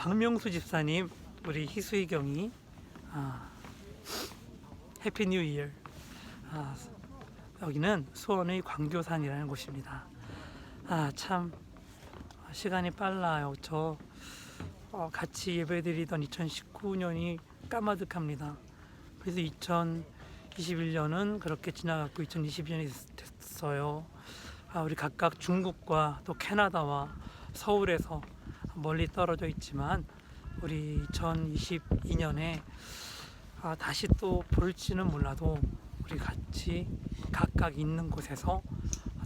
박명수 집사님, 우리 희수희 경이 아, 해피 뉴 이어. 아, 여기는 수원의 광교산이라는 곳입니다. 아, 참 시간이 빨라요. 저 어, 같이 예배드리던 2019년이 까마득합니다. 그래서 2021년은 그렇게 지나갔고 2022년이 됐어요. 아, 우리 각각 중국과 또 캐나다와 서울에서 멀리 떨어져 있지만 우리 2022년에 아, 다시 또 볼지는 몰라도 우리 같이 각각 있는 곳에서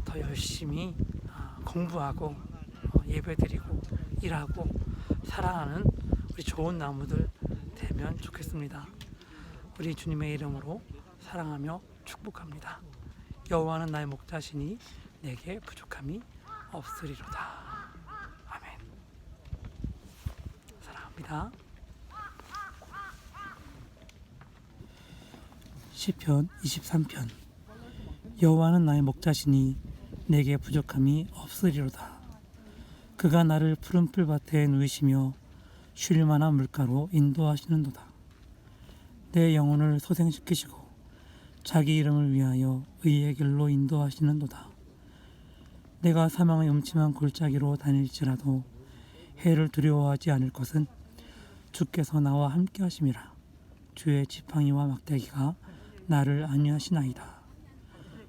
더 열심히 아, 공부하고 어, 예배드리고 일하고 사랑하는 우리 좋은 나무들 되면 좋겠습니다. 우리 주님의 이름으로 사랑하며 축복합니다. 여호와는 나의 목자시니 내게 부족함이 없으리로다. 아멘. 사랑합니다. 시편 23편 여호와는 나의 목자시니 내게 부족함이 없으리로다. 그가 나를 푸른 풀밭에 누이시며 쉴 만한 물가로 인도하시는도다. 내 영혼을 소생시키시고 자기 이름을 위하여 의의 길로 인도하시는도다. 내가 사망의 음침한 골짜기로 다닐지라도 해를 두려워하지 않을 것은 주께서 나와 함께 하심이라. 주의 지팡이와 막대기가 나를 안위하시나이다.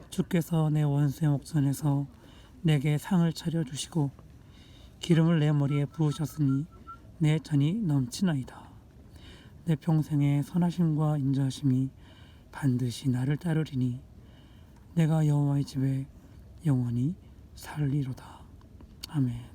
주께서 내 원수의 목전에서 내게 상을 차려 주시고 기름을 내 머리에 부으셨으니 내 잔이 넘치나이다. 내 평생의 선하심과 인자하심이 반드시 나를 따르리니 내가 여호와의 집에 영원히 살리로다. 아멘.